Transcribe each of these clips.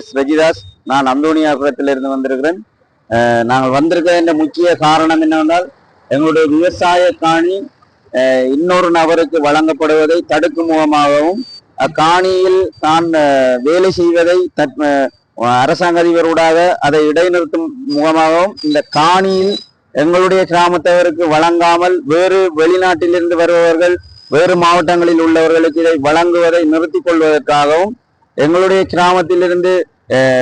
S ரஜிதாஸ் நான் அந்தோனியாபுரத்திலிருந்து வந்திருக்கிறேன். நாங்கள் வந்திருக்கிற முக்கிய காரணம் என்னவென்றால் எங்களுடைய விவசாய காணி இன்னொரு நபருக்கு வழங்கப்படுவதை தடுக்கும் முகமாகவும் அக்காணியில் தான் வேலை செய்வதை தட் அரசாங்க அதிபரூடாக அதை இடைநிறுத்தும் முகமாகவும் இந்த காணியில் எங்களுடைய கிராமத்தவருக்கு வழங்காமல் வேறு வெளிநாட்டிலிருந்து வருபவர்கள் வேறு மாவட்டங்களில் உள்ளவர்களுக்கு இதை வழங்குவதை நிறுத்திக் கொள்வதற்காகவும் எங்களுடைய கிராமத்திலிருந்து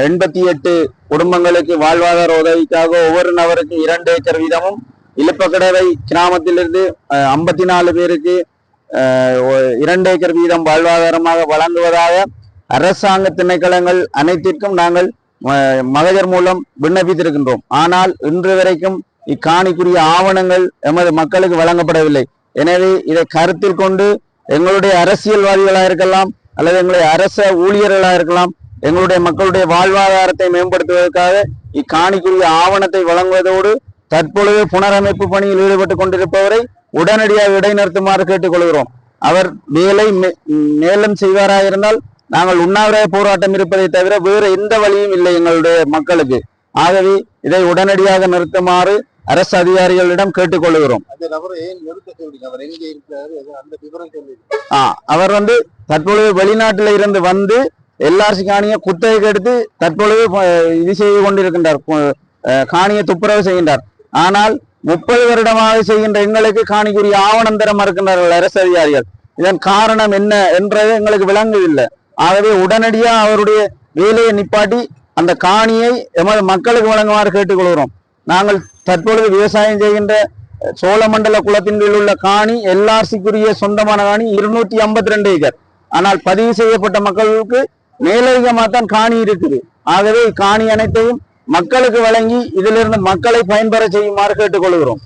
எண்பத்தி எட்டு குடும்பங்களுக்கு வாழ்வாதார உதவிக்காக ஒவ்வொரு நபருக்கு இரண்டு ஏக்கர் வீதமும் இலுப்பக்கடவை கிராமத்திலிருந்து ஐம்பத்தி நாலு பேருக்கு இரண்டு ஏக்கர் வீதம் வாழ்வாதாரமாக வழங்குவதாக அரசாங்க திணைக்களங்கள் அனைத்திற்கும் நாங்கள் மகஜர் மூலம் விண்ணப்பித்திருக்கின்றோம். ஆனால் இன்று வரைக்கும் இக்காணிக்குரிய ஆவணங்கள் எமது மக்களுக்கு வழங்கப்படவில்லை. எனவே இதை கருத்தில் கொண்டு எங்களுடைய அரசியல்வாதிகளாக இருக்கலாம் அல்லது எங்களுடைய அரச ஊழியர்களாக இருக்கலாம் எங்களுடைய மக்களுடைய வாழ்வாதாரத்தை மேம்படுத்துவதற்காக இக்காணிக்குரிய ஆவணத்தை வழங்குவதோடு தற்பொழுது புனரமைப்பு பணியில் ஈடுபட்டு கொண்டிருப்பவரை உடனடியாக இடைநிறுத்துமாறு கேட்டுக்கொள்கிறோம் அவர் வேலை மே- மேலும் செய்வாராக இருந்தால் நாங்கள் உண்ணாவிரத போராட்டம் இருப்பதை தவிர வேறு எந்த வழியும் இல்லை எங்களுடைய மக்களுக்கு. ஆகவே இதை உடனடியாக நிறுத்துமாறு அரசு அதிகாரிகளிடம் கேட்டுக்கொள்கிறோம். அவர் வந்து தற்பொழுது வெளிநாட்டில இருந்து வந்து எல்ஆர்சி காணியை குத்தகைக்கு எடுத்து தற்பொழுது இது செய்து கொண்டிருக்கின்றார். காணியை துப்புரவு செய்கின்றார். ஆனால் முப்பது வருடமாக செய்கின்ற எங்களுக்கு காணிக்குரிய ஆவணம் தர மறுக்கின்றார்கள் அரசு அதிகாரிகள். இதன் காரணம் என்ன என்றது எங்களுக்கு விளங்குவதில்லை ஆகவே உடனடியா அவருடைய வேலையை நிப்பாட்டி அந்த காணியை எமது மக்களுக்கு வழங்குமாறு கேட்டுக்கொள்கிறோம். நாங்கள் தற்பொழுது விவசாயம் செய்கின்ற சோழமண்டல குளத்தின் கீழ் உள்ள காணி எல்ஆர்சிக்குரிய சொந்தமான காணி இருநூத்தி ஐம்பத்தி ரெண்டு ஏக்கர். ஆனால் பதிவு செய்யப்பட்ட மக்களுக்கு மேலதிகமாக தான் காணி இருக்குது. ஆகவே காணி அனைத்தையும் மக்களுக்கு வழங்கி இதிலிருந்து மக்களை பயன்பெற செய்யுமாறு கேட்டுக்கொள்கிறோம்.